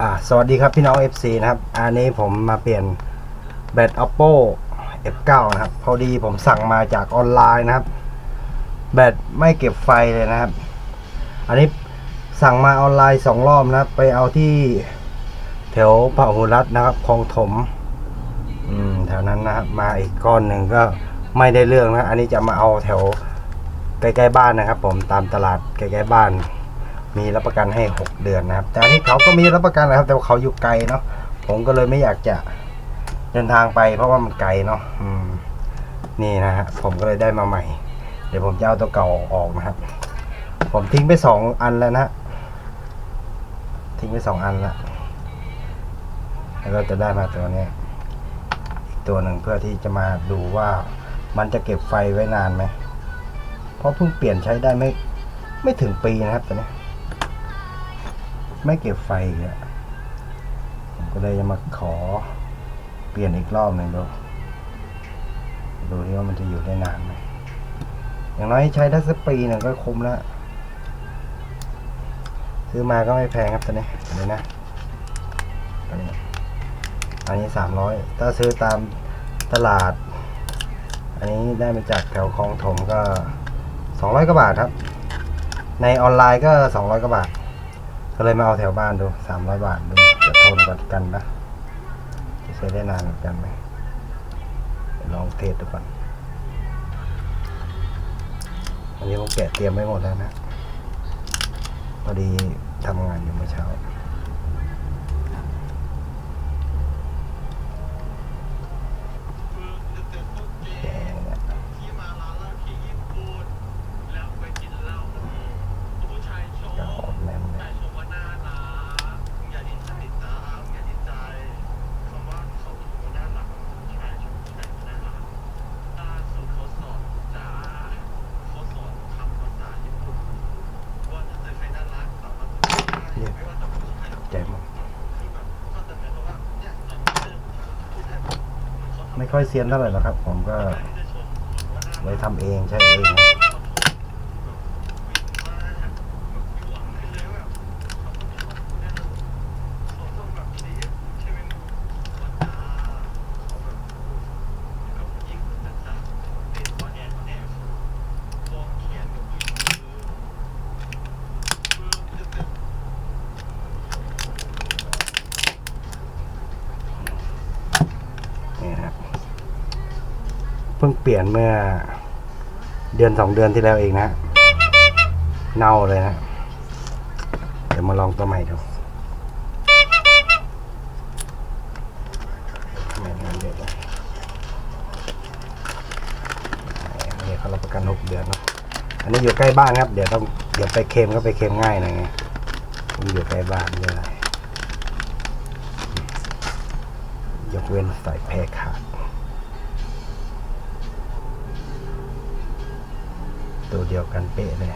อ่าสวัสดีครับพี่น้อง FC นะครับ อันนี้ผมมาเปลี่ยนแบต oppo f9 นะครับ พอดีผมสั่งมาจากออนไลน์นะครับ แบตไม่เก็บไฟเลยนะครับ อันนี้สั่งมาออนไลน์สองรอบนะครับ ไปเอาที่แถวพหุรัตน์นะครับคลองถม อืมแถวนั้นนะครับมาอีกก้อนหนึ่งก็ไม่ได้เรื่องนะ อันนี้จะมาเอาแถวใกล้ๆบ้านนะครับ ผมตามตลาดใกล้ๆบ้าน มีรับประกันให้ 6 เดือนนะครับ แต่นนี้เขาก็มีรับประกันนะครับ แต่ว่าเขาอยู่ไกลเนาะผมก็เลยไม่อยากจะเดินทางไป เพราะว่ามันไกลเนาะนี่นะฮะผมก็เลยได้มาใหม่ เดี๋ยวผมจะเอาตัวเก่าออกนะครับ ผมทิ้งไปสองอันแล้วนะทิ้งไปสองอันแล้วแล้วก็จะได้มาตัวนี้อีกตัวหนึ่งเพื่อที่จะมาดูว่ามันจะเก็บไฟไว้นานไหมเพราะเพิ่งเปลี่ยนใช้ได้ไม่ไม่ถึงปีนะครับตัวนี้ ไม่เก็บไฟอีกอะผมก็เลยจะมาขอเปลี่ยนอีกรอบหนึ่งดูดูที่ว่ามันจะอยู่ได้นานไหมอย่างน้อยใช้ได้สักปีหนึ่งก็คุ้มแล้วซื้อมาก็ไม่แพงครับตัวนี้เดี๋ยนะตัวนี้อันนี้สามร้อยถ้าซื้อตามตลาด อันนี้ได้มาจากแถวคลองถมก็สองร้อยกว่าบาทครับ ในออนไลน์ก็สองร้อยกว่าบาท ก็เลยมาเอาแถวบ้านดูสามร้อยบาทดูจะทนกันกันนะจะใช้ได้นานกันไหมลองเทสดูก่อนอันนี้ผมแกะเตรียมไว้หมดแล้วนะพอดีทำงานอยู่เมื่อเช้า แกะเนี่ย ที่มาร้านเหล้าที่ญี่ปุ่นแล้วไปกินเหล้าผู้ชายชม กระหอบแน่นเล แต่ ย ชมว่าน่ารักอย่าดีใจตามอย่าดีใจคำว่าเขาชมว่าน่ารักผู้ชายชมผู้ชายน่ารักล่าสุดเขาสอนจ้าเขาสอนคำภาษาญี่ปุ่นว่าถ้าเจอใครน่ารักสามารถพูดได้ไม่ว่าจะผู้ชายหรือผู้หญิง ใจหมด ที่แบบเขาจะเป็นว่าเนี่ยตอนนี้ผู้ชายเขาทำ ไม่ ค่อยเซียนเท่าไหร่หรอกครับ ผมก็ ไว้ทำเองใช้เองนะ นี่ครับ เพิ่งเปลี่ยนเมื่อเดือนสองเดือนที่แล้วเองนะเน่าเลยนะ เดี๋ยวมาลองตัวใหม่ดูเดี๋ยวนะอันนี้เขารับประกันหกเดือนเนอะอันนี้อยู่ใกล้บ้านครับ เดี๋ยวต้องเดี๋ยวไปเค็มก็ไปเค็มง่ายหน่อยไงมันอยู่ใกล้บ้านเลยยกเว้นสายแพรขาด ตัวเดียวกันเป๊ะเลย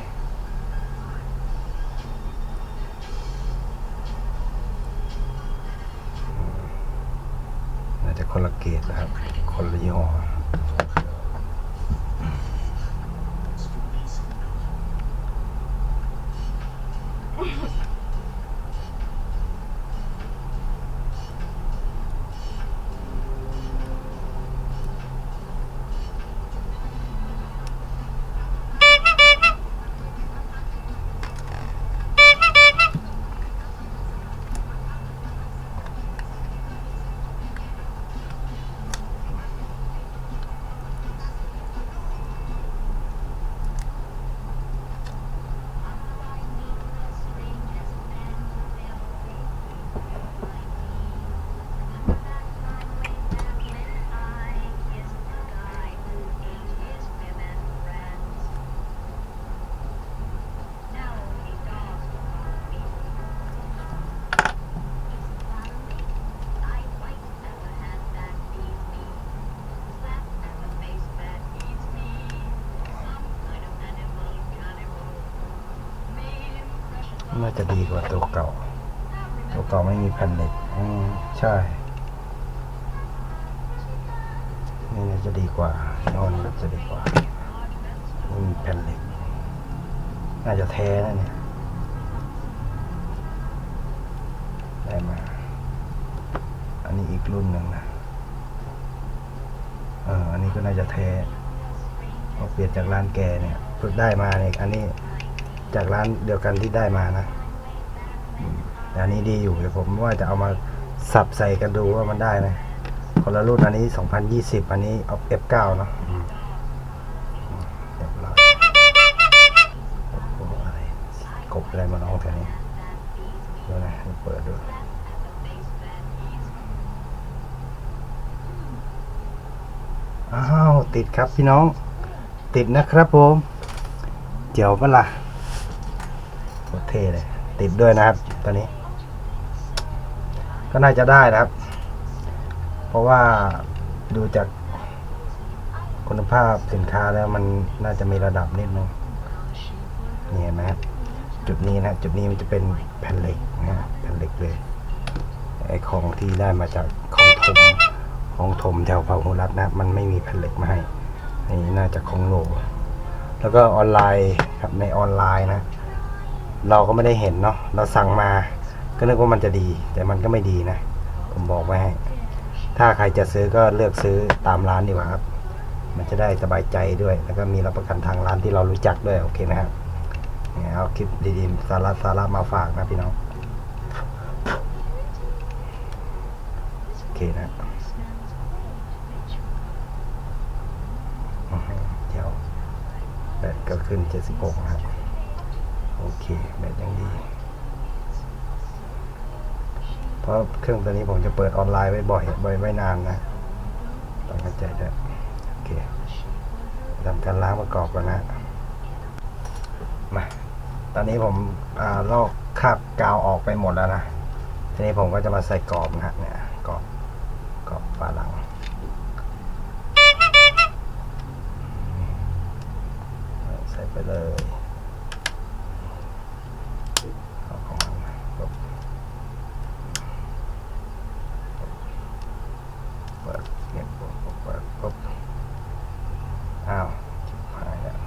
อาจจะคนละเกตนะครับ คนละยี่ห้อ น่าจะดีกว่าตัวเก่า ตัวเก่าไม่มีแผ่นเหล็กอืมใช่ นี่น่าจะดีกว่านอนน่าจะดีกว่าไม่มีแผ่นเหล็ก น่าจะแท้นะเนี่ย ได้ไหมนี้อีกรุ่นหนึ่งนะเอออันนี้ก็น่าจะแท้เราเปลี่ยนจากร้านแกเนี่ยเพิ่งได้มาเนี่ยอันนี้ จากร้านเดียวกันที่ได้มานะอืมแต่อันนี้ดีอยู่เดี๋ยวผมว่าจะเอามาสับใส่กันดูว่ามันได้ไหมคนละรุ่นอันนี้ 2020 อันนี้เอา F9 เนาะอืมอืมเรียบร้อยโอ้โหอะไรกบอะไรมาน้องแถวนี้เดี๋ยวนะเปิดดูอ้าว ติดครับพี่น้อง ติดนะครับผม เจียวปะล่ะ โคตรเท่เลย ติดด้วยนะครับตอนนี้ ก็น่าจะได้นะครับ เพราะว่าดูจากคุณภาพสินค้าแล้วมันน่าจะมีระดับนิดนึงนี่เห็นไหมครับจุดนี้นะจุดนี้มันจะเป็นแผ่นเหล็กนะแผ่นเหล็กเลยไอ้ของที่ได้มาจากของถมของถมแถวพาหุรัตน์นะ มันไม่มีแผ่นเหล็กมาให้นนี้น่าจะของโลแล้วก็ออนไลน์ครับในออนไลน์นะ เราก็ไม่ได้เห็นเนาะเราสั่งมาก็นึกว่ามันจะดี แต่มันก็ไม่ดีนะ ผมบอกไว้ให้ถ้าใครจะซื้อก็เลือกซื้อตามร้านดีกว่าครับ มันจะได้สบายใจด้วย แล้วก็มีรับประกันทางร้านที่เรารู้จักด้วยโอเคนะครับเนี่ยเอาคลิปดีๆสาระสาระมาฝากนะพี่น้องโอเคนะเดี๋ยวแบตก็ขึ้น76นะครับ โอเคแบตยังดี เพราะเครื่องตัวนี้ผมจะเปิดออนไลน์ไว้บ่อยบ่อยไม่นานนะต้องเข้าใจด้วยโอเคทำการล้างประกอบก่อนนะมาตอนนี้ผมอลอกคราบกาวออกไปหมดแล้วนะทีนี้ผมก็จะมาใส่กรอบนะเนี่ยกรอบกรอบฝาหลังใส่ไปเลยเอาของมันมาปุ๊บเปิดเนี่ยปุ๊บปุ๊บเปิดปุ๊บอ้าวชิบหายแล้ว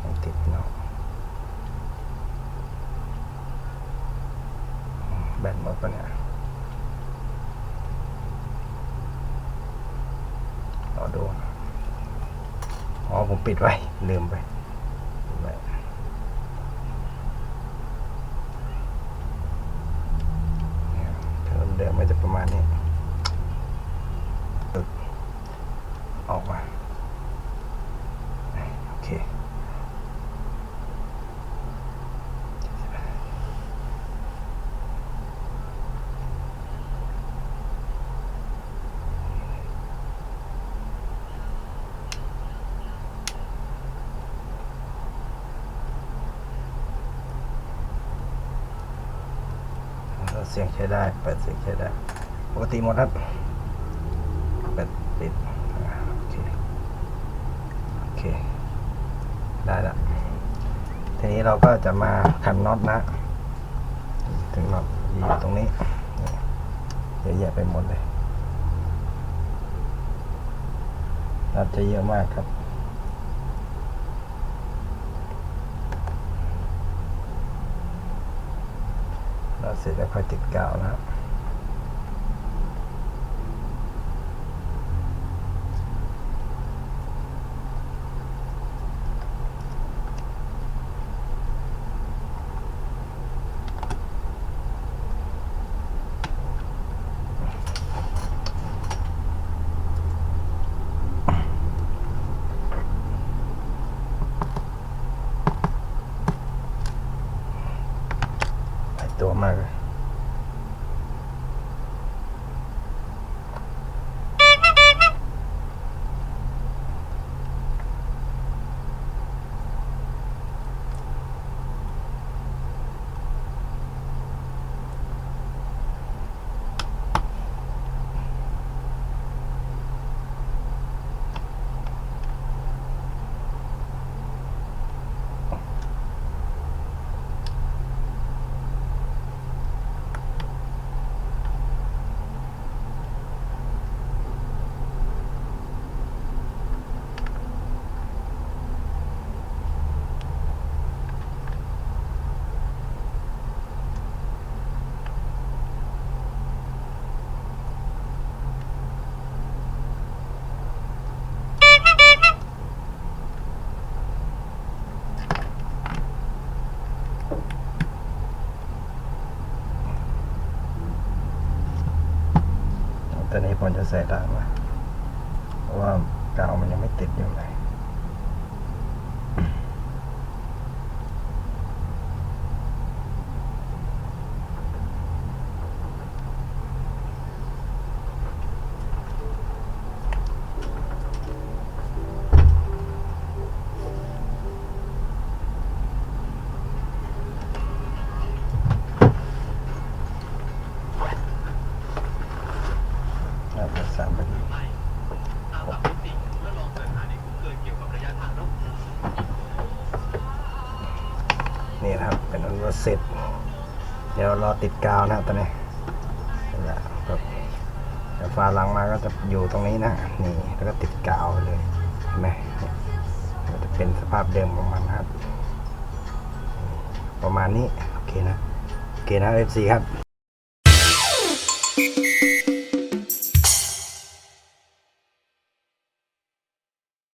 ไม่ติดเนาะ แบนหมดปะเนี่ยรอดู อ๋อ ผมปิดไว้ ลืมไปดไว้เนี่ยถ้าเดิมๆมันจะประมาณนี้ตึกออกมา โอเค เสียงใช้ได้ เปิดเสียงใช้ได้ ปกติหมดครับ เปิดปิดโอเค โอเค ได้ละ ทีนี้เราก็จะมาขันน็อตนะ ถึงน็อตอยู่ตรงนี้เยอะแยะไปหมดเลยน็อตจะเยอะมากครับ เราเสร็จแล้วค่อยติดกาวนะครับ มากเลย ควรจะใส่ได้ไหมเพราะว่ากาวมันยังไม่ติดอยู่เลย รอติดกาวนะครับตอนนี้นี่แหละครับฝาหลังมาก็จะอยู่ตรงนี้นะนี่แล้วก็ติดกาวเลยเห็นไหมจะเป็นสภาพเดิมของมันครับ ประมาณนี้โอเคนะโอเคนะ FC ครับ